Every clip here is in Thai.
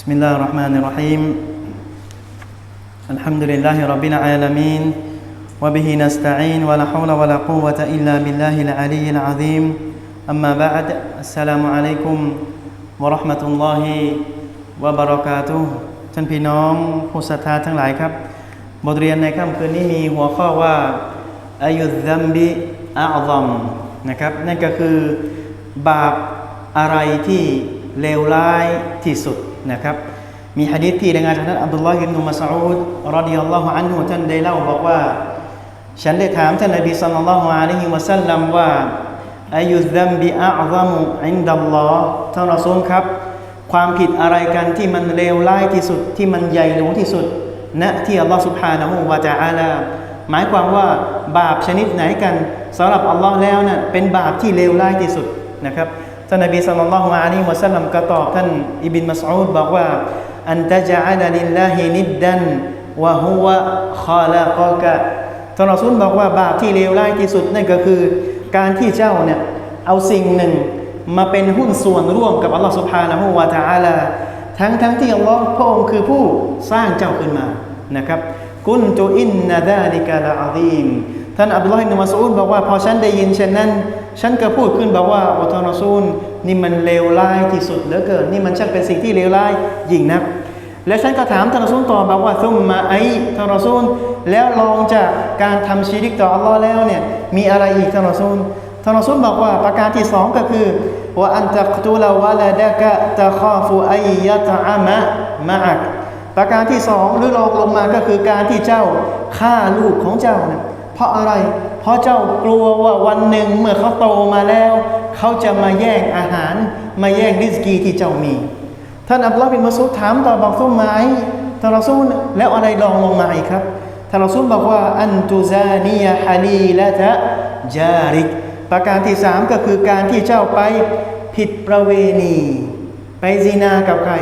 بسم الله الرحمن الرحيم الحمد لله رب العالمين وبه نستعين ولا حول ولا قوة إلا بالله العلي العظيم أما بعد السلام عليكم ورحمة الله وبركاته ท่านพี่น้องผู้ศรัทธาทั้งหลายครับ บทเรียนในค่ำคืนนี้มีหัวข้อว่าอายุซัมบิอาซัมนะครับนั่นก็คือบาปอะไรที่เลวร้ายที่สุด นะครับมีหะดีษที่รายงานจากท่านอับดุลลอฮ์อิบนุมัสอูดรดิยัลลอฮุอันฮุท่านได้เล่าบอกว่า ฉันได้ถามท่านนบีสัลลัลลอฮุอะลัยฮิวะสัลลัมว่าอายุซัมบิอาซัมอินดัลลอฮ์ท่านรอซูลครับ ความผิดอะไรกันที่มันเลวร้ายที่สุดที่มันใหญ่หลวงที่สุดณที่อัลลอฮ์สุบฮานะฮูวะตะอาลาหมายความว่าบาปชนิดไหนกันสำหรับอัลลอฮ์แล้วนะ่ะเป็นบาปที่เลวร้ายที่สุดนะครับ ท่านนบีสัลลัลลอฮุอะลัยฮิวะสัลลัมก็ตอบท่านอิบินมัสอูดบอกว่าอันตะจาลลิลลาฮินิดดันวะฮุวะคอลากอกะท่านรอซูลบอกว่าบาปที่เลวร้ายที่สุดนั่นก็คือ การที่เจ้าเนี่ยเอาสิ่งหนึ่งมาเป็นหุ้นส่วนร่วมกับอัลลอฮฺสุบฮานะฮูวาตาอาลาทั้งทั้งที่อัลลอฮ์พระองค์คือผู้สร้างเจ้าขึ้นมานะครับกุนตุอินนาดาลิกาลาอาดีม ท่านอับดุลลอฮ์อิบนมัสอูดบอกว่าพอฉันได้ยินเช่นนั้น ฉันก็พูดขึ้นบอกว่าอัลลอฮ์รอซูลนี่มันเลวร้ายที่สุดเหลือเกิน นี่มันช่างเป็นสิ่งที่เลวร้ายยิ่งนัก และฉันก็ถามท่านรอซูลต่อบอกว่าซุมมาไอท่านรอซูลแล้วลองจากการทำชีริกต่ออัลลอฮ์แล้วเนี่ยมีอะไรอีกท่านรอซูลท่านรอซูลบอกว่าประการที่สองก็คือว่าอันตักตุลาวะลาดะกะตะคาฟูไอยะตะอามะมะอักประการที่สองหรือลองลงมาก็คือการที่เจ้าฆ่าลูกของเจ้านี่ย ราะอะไร เพราะเจ้ากลัวว่าวันหนึ่งเมื่อเขาโตมาแล้ว เขาจะมาแย่งอาหาร มาแย่งริสกีที่เจ้ามี ท่านอับดุลลอฮ์บินมัสอูดถามต่อบอกซุมมาไอท่านรอซูลแล้วอะไรลองลงมาอีกครับท่านรอซูลบอกว่าอันตุซานียฮาลีและตะจาริก ประการที่สามก็คือการที่เจ้าไปผิดประเวณี ไปซีนากับใคร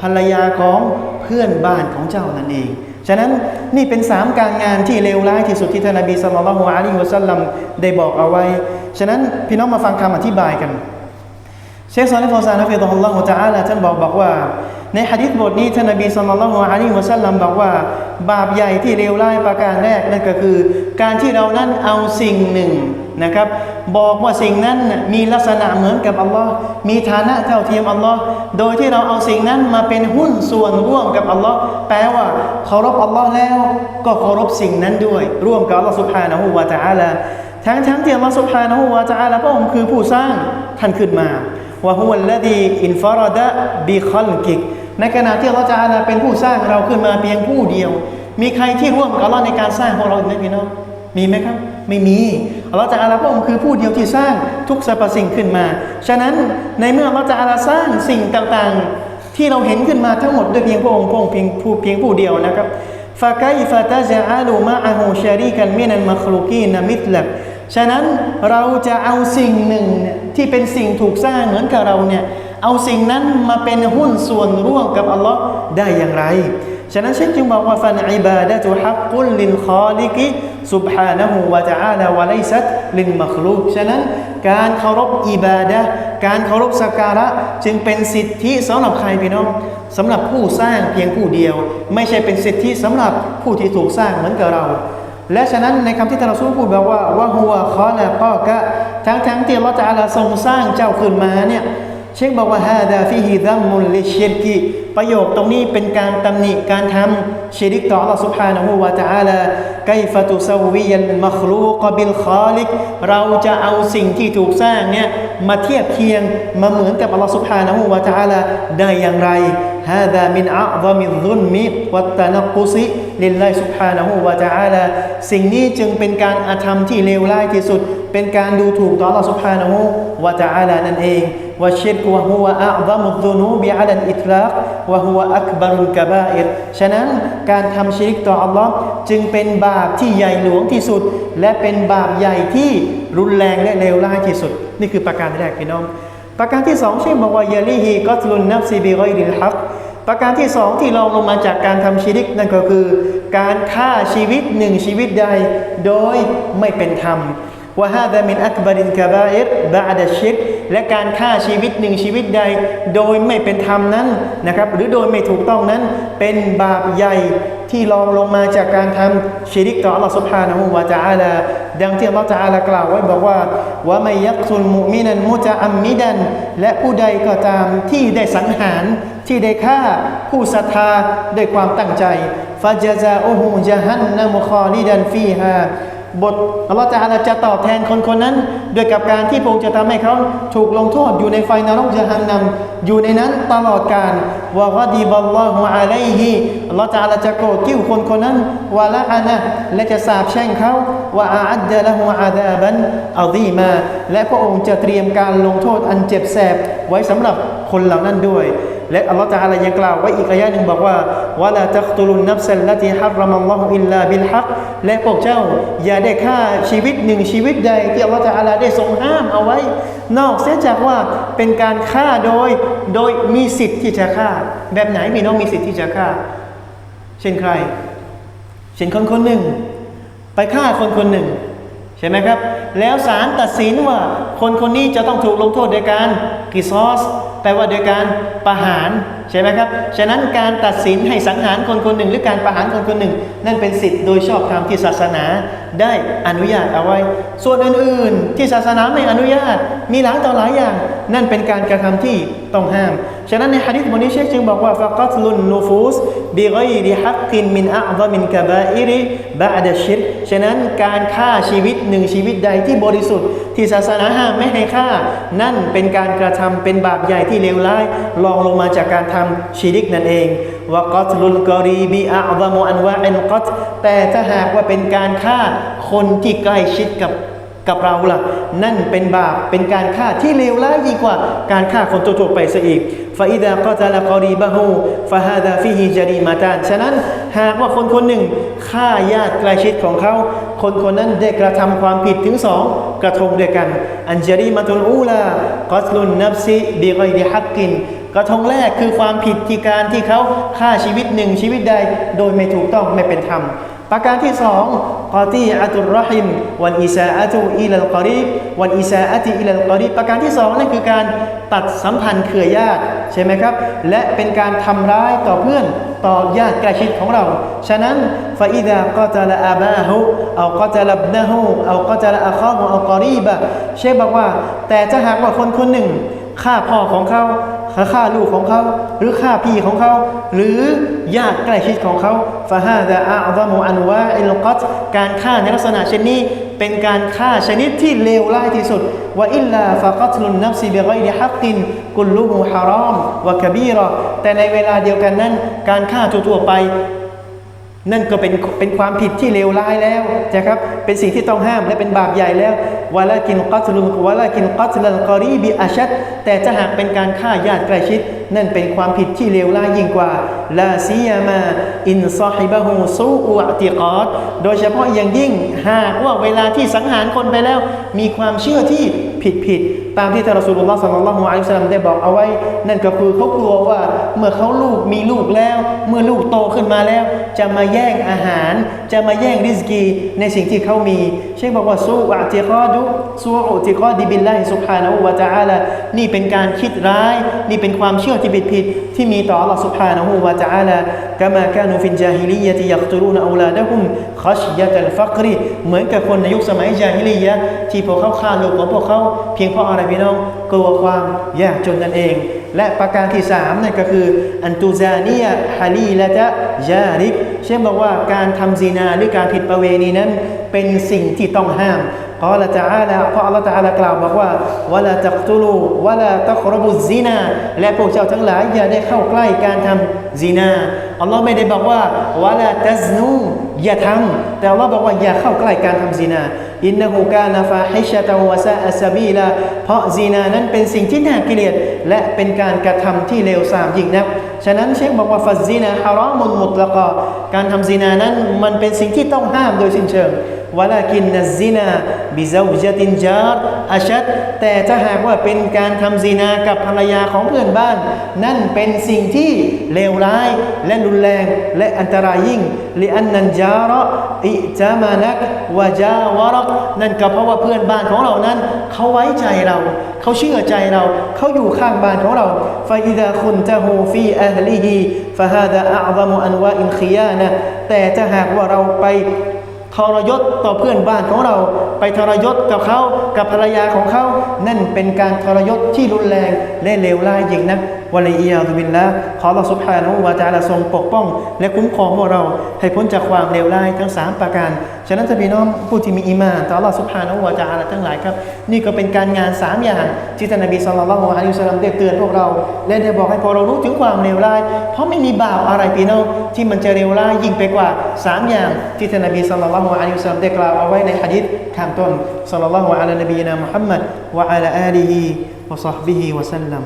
ภรรยาของเพื่อนบ้านของเจ้านั่นเอง ฉะนั้นนี่เป็นสามการงานที่เลวร้ายที่สุดที่ท่านนบีสุลต่านละฮ์อะลัยฮิวะสัลลัมได้บอกเอาไว้ ฉะนั้นพี่น้องมาฟังคำอธิบายกัน เชคซอลิฟอซานะฟิดอัลลอฮฺตะอาลาท่านบอกบอกว่า ในหะดีษบทนี้ท่านนบีสุลต่านละฮ์อะลัยฮิวะสัลลัมบอกว่า บาปใหญ่ที่เลวร้ายประการแรกนั่นก็คือ การที่เรานั้นเอาสิ่งหนึ่งนะครับ บอกว่าสิ่งนั้นมีลักษณะเหมือนกับอัลลอฮ์มีฐานะเท่าเทียมอัลลอฮ์โดยที่เราเอาสิ่งนั้นมาเป็นหุ้นส่วนร่วมกับอัลลอฮ์แปลว่าเคารพอัลลอฮ์แล้ว ก็เคารพสิ่งนั้นด้วย ร่วมกับอัลลอฮ์สุบฮานะฮูวะตะอาลาทั้งทั้งที่อัลลอฮ์สุบฮานะฮูวะตะอาลาพระองค์คือผู้สร้างท่านขึ้นมาวะฮุวัลลดีอินฟารดะบิคอลกิก ในขณะที่อัลลอฮฺจาลาเป็นผู้สร้างเราขึ้นมาเพียงผู้เดียว มีใครที่ร่วมกับอัลลอฮ์ในการสร้างพวกเราไหมพี่น้องมีไหมครับ ไม่มีอัลลอฮฺจาลาพระองค์คือผู้เดียวที่สร้างทุกสรรพสิ่งขึ้นมา ฉะนั้นในเมื่ออัลลอฮฺจาลาสร้างสิ่งต่างๆ ที่เราเห็นขึ้นมาทั้งหมดด้วยเพียงพระองค์พระองค์เพียงผู้เพียงผู้เดียวนะครับฟะไกฟะตาจะจาลูมะอะฮูชารีกันมินันมัคลูกีนามิตลักฉะนั้นเราจะเอาสิ่งหนึ่งที่เป็นสิ่งถูกสร้างเหมือนกับเราเนี่ย เอาสิ่งนั้นมาเป็นหุ้นส่วนร่วมกับอัลลอฮ์ได้อย่างไร ฉะนั้นเช่นจึงบอกว่าฟันอิบาดะตุฮักกุลลินคอลิกิสุบฮานะฮูวะตะอาลาวะไลซัตลินมัคลูกฉะนั้นการเคารพอิบาดะการเคารพสักการะจึงเป็นสิทธิสำหรับใครพี่น้องสำหรับผู้สร้างเพียงผู้เดียว ไม่ใช่เป็นสิทธิสำหรับผู้ที่ถูกสร้างเหมือนกับเรา และฉะนั้นในคำที่ท่านรอซูลพูดบอกว่าว่าหัวคอละก็กะทั้งทั้งที่เราจะอาลาทรงสร้างเจ้าขึ้นมาเนี่ย เชคบอกว่าฮาดาฟิฮิดัมมุลลิชิรกิประโยคตรงนี้เป็นการตำหนิการทำชิริกต่อ Allah سبحانه และ تعالى ไกฟะตุซาวียัลมัคลูกบิลคอลิกเราจะเอาสิ่งที่ถูกสร้างเนี่ยมาเทียบเคียงมาเหมือนกับ Allah سبحانه และ تعالى ได้อย่างไร هذا من أعظم الظلم والتنقص لله سبحانه และ تعالى สิ่งนี้จึงเป็นการอาธรรมที่เลวร้ายที่สุด เป็นการดูถูกต่อลอาสุภานะฮูวะตะอาลานั่นเองว่าชิรกวะฮุวะอัลลอมุซุนูบิอัลันอิทลากวะฮุวะอักบารุลกะบาอิรฉะนั้นการทำชิริกต่ออัลลอฮ์จึงเป็นบาปที่ใหญ่หลวงที่สุด และเป็นบาปใหญ่ที่รุนแรงและเลวร้ายที่สุด นี่คือประการแรกพี่น้อง ประการที่สองเช่นบอกว่ายาลีฮีกอตลุนนับซีบิไกริลฮักประการที่สองที่รองลงมาจากการทำชีริกนั่นก็คือ การฆ่าชีวิตหนึ่งชีวิตใดโดยไม่เป็นธรรม ว่าฮาดามินอักบารินกาบาเอตบาดชิกและการฆ่าชีวิตหนึ่งชีวิตใด โดยไม่เป็นธรรมนั้นนะครับหรือโดยไม่ถูกต้องนั้น เป็นบาปใหญ่ที่รองลงมาจากการทำชีริกต่ออัลลอฮฺสุบฮานะฮูวาจาลาดังที่อัลลอฮฺจาลากล่าวไว้บอกว่าว่าไม่ยักษุลมุมินันมุจาอัมมิดัน และผู้ใดก็ตามที่ได้สังหารที่ได้ฆ่าผู้ศรัทธาด้วยความตั้งใจฟาจาซาอูฮูจาฮันนามุคอลิดันฟีฮา บทอัลลอฮฺจะจะตอบแทนคนคนนั้นด้วยกับการที่พระองค์จะทำให้เขาถูกลงโทษอยู่ในไฟนรกจะหันนำอยู่ในนั้นตลอดกาลวะกดีบัลลอฮุอะลัยฮิอัลลอฮฺจะจะโกรธกิ้วคนคนนั้นวะละอานะและจะสาปแช่งเขาวะอาอัดดะละฮุอาดาบันอัลีมา และพระองค์จะเตรียมการลงโทษอันเจ็บแสบไว้สำหรับคนเหล่านั้นด้วย และอัลลอฮฺตะอาลายังกล่าวไว้อีกอายะหนึ่งบอกว่าวะลาตักตุลุนนับสัลลติฮัรรมัลลอฮุอิลลาบิลฮักและพวกเจ้า อย่าได้ฆ่าชีวิตหนึ่งชีวิตใดที่อัลลอฮฺตะอาลาได้ทรงห้ามเอาไว้ นอกเสียจากว่าเป็นการฆ่าโดยโดยมีสิทธิ์ที่จะฆ่า แบบไหนพี่น้องมีสิทธิ์ที่จะฆ่า เช่นใคร เช่นคนคนหนึ่ง ไปฆ่าคนคนหนึ่งใช่ไหมครับ แล้วศาลตัดสินว่าคนคนนี้จะต้องถูกลงโทษโดยการกิซอส ลว่าโดยการประหารใช่ไหมครับ ฉะนั้นการตัดสินให้สังหารคนคนหนึ่ง หรือการประหารคนคนหนึ่ง นั่นเป็นสิทธิ์โดยชอบธรรมที่ศาสนาได้อนุญาตเอาไว้ ส่วนอื่นๆ ที่ศาสนาไม่อนุญาต มีหลายต่อหลายอย่าง นั่นเป็นการกระทำที่ต้องห้าม ฉะนั้นในฮะดิษบทนี้เชคจึงบอกว่าฟะกัตลุนนูฟูสบิกริฮักกินมินอัลมินกะบาอิริบะอดชิรฉะนั้นการฆ่าชีวิตหนึ่งชีวิตใดที่บริสุทธิ์ที่ศาสนาห้ามไม่ให้ฆ่า นั่นเป็นการกระทำเป็นบาปใหญ่ที่เลวร้ายรองลงมาจากการทำชีริกนั่นเองวกัตลุลกอรีบีอัลมอันวะอันกัตแต่ถ้าหากว่าเป็นการฆ่าคนที่ใกล้ชิดกับ กับเราล่ะ นั่นเป็นบาปเป็นการฆ่าที่เลวร้ายยิ่งกว่าการฆ่าคนทั่วๆไปซะอีกฟาอิดะกอตะละกอรีบะฮูฟาฮาดาฟิฮิจารีมาตานฉะนั้นหากว่าคนคนหนึ่งฆ่าญาติใกล้ชิดของเขา คนคนนั้นได้กระทำความผิดถึงสองกระทงด้วยกัน อันจารีมาตุลอูลากัตลุนนับซิบิกอยริฮักกินกระทงแรกคือความผิดที่การที่เขาฆ่าชีวิตหนึ่งชีวิตใดโดยไม่ถูกต้องไม่เป็นธรรม ประการที่สองกอตีอัตุรหิมวันอิซาอัตุอิลัลกอรีบวันอิซาอัติอิลัลกอรีบประการที่สองนั่นคือการตัดสัมพันธ์เครือญาติใช่ไหมครับ และเป็นการทำร้ายต่อเพื่อนต่อญาติใกล้ชิดของเรา ฉะนั้นฟาอิดะกอตะลอาบาฮูเอากอตะลับนะฮูเอากอตะลอาคาฮูเอากอรีบะเชคบอกว่า แต่ถ้าหากว่าคนคนหนึ่งฆ่าพ่อของเขาฆ่าลูกของเขา หรือฆ่าพี่ของเขา หรือ ญาติใกล้ชิดของเขาฟาฮาดะอาดามุอันวาอิลกัตการฆ่าในลักษณะเช่นนี้ เป็นการฆ่าชนิดที่เลวร้ายที่สุดว่าอิลลาฟะกัตลุนนัฟซีบิไกดิฮักติน กุลลูฮูฮารอมวะกบีรอแต่ในเวลาเดียวกันนั้น การฆ่าทั่วไป นั่นก็เป็นเป็นความผิดที่เลวร้ายแล้วนะครับเป็นสิ่งที่ต้องห้ามและเป็นบาปใหญ่แล้ววะลากินกัตลุนวะลากินกัตลัลกอรีบิอาชัดแต่ถ้าหากเป็นการฆ่าญาติใกล้ชิด นั่นเป็นความผิดที่เลวร้ายยิ่งกว่าลาซียามาอินซอฮิบะฮูซูอุอติกอดโดยเฉพาะอย่างยิ่งหากว่าเวลาที่สังหารคนไปแล้ว มีความเชื่อที่ ผิดผิดตามที่ท่านรอสูลุลลอฮ์สัลลัลลอฮุอะลัยฮิสซาลัมได้บอกเอาไว้ นั่นก็คือเขากลัวว่าเมื่อเขาลูกมีลูกแล้ว เมื่อลูกโตขึ้นมาแล้ว จะมาแย่งอาหาร จะมาแย่งริสกีในสิ่งที่เขามีเชคบอกว่าซูอัติคอดุซูอัติคอดิบิลลาฮิสุภานะวะจาละนี่เป็นการคิดร้าย นี่เป็นความเชื่อที่ผิดผิดที่มีต่ออัลลอฮ์สุภานะวะจาละกามาการุฟินจาฮิลียะที่ยักตุลูนอูลาดะฮุมคัชยะตัลฟักรีเหมือนกับคนในยุคสมัยจาฮิลียะที่พวกเขาฆ่าลูกของพวกเขาเพียงเพราะอะไรพี่น้องกลัวความยากจนนั่นเอง และประการที่3นั่นก็คืออันตูซาเนียฮาลีและจะยาริกเช่นบอกว่าการทำซีนาหรือการผิดประเวณีนั้น เป็นสิ่งที่ต้องห้ามเพราะเราจะอาลาเพราะเราจะอฮฺตาลากล่าวบอกว่าวะลาตักตุลูวะลาตักรบุซีนาและพวกเจ้าทั้งหลายอย่าได้เข้าใกล้การทำซีนา อัลลอฮ์ไม่ได้บอกว่าวะลาตัสนูอย่าทำแต่อัลลอฮ์บอกว่าอย่าเข้าใกล้การทำซีนาอินนหูกานาฟาฮิชะตาวะซาอัสบีลาเพราะซีนานั้นเป็นสิ่งที่น่าเกลียด และเป็นการกระทำที่เลวทรามยิ่งนักฉะนั้นเชคบอกว่าฟัซซีนาฮารอมุนมุตละกอการทำซีนานั้นมันเป็นสิ่งที่ต้องห้ามโดยสิ้นเชิง วลากินนัซซินาบิซาวจตินจาร์อาชัดแต่ถ้าหากว่าเป็นการทำซินากับภรรยาของเพื่อนบ้าน นั่นเป็นสิ่งที่เลวร้าย และรุนแรงและอันตรายยิ่งลิอันนันจาระอิจามานักวะจาวรักนั่นก็เพราะว่าเพื่อนบ้านของเรานั้นเขาไว้ใจเราเขาเชื่อใจเราเขาอยู่ข้างบ้านของเราฟาอิดาคุณตะฮูฟีอัลลิฮีฟาฮาดะอัลมุอันวาอินคิยานะแต่ถ้าหากว่าเราไป ทรยศต่อเพื่อนบ้านของเรา ไปทรยศกับเขากับภรรยาของเขา นั่นเป็นการทรยศที่รุนแรงและเลวร้ายยิ่งนะวะลัยยาตุบิลละขอเราสุบฮานะฮูวะตะอาละทรงปกป้อง และคุ้มครองพวกเราให้พ้นจากความเลวร้ายทั้ง3ประการ ฉะนั้นจะพี่น้องผู้ที่มีอีมานต่อเราสุบฮานะฮูวะตะอาลาทั้งหลายครับ นี่ก็เป็นการงาน 3 อย่างที่ท่านนบีศ็อลลัลลอฮุอะลัยฮิวะซัลลัมได้เตือนพวกเรา และได้บอกให้พอเรารู้ถึงความเลวร้าย เพราะไม่มีบาวอะไรพี่น้องที่มันจะเลวร้ายยิ่งไปกว่า 3 อย่างที่ท่านนบีศ็อลลัลลอฮุอะลัยฮิวะซัลลัมได้กล่าวเอาไว้ในหะดีษข้างต้นศ็อลลัลลอฮุอะลัยนบีนะมุฮัมมัดวะอะลาอาลีฮิวะศอฮบิฮิวะซัลลัม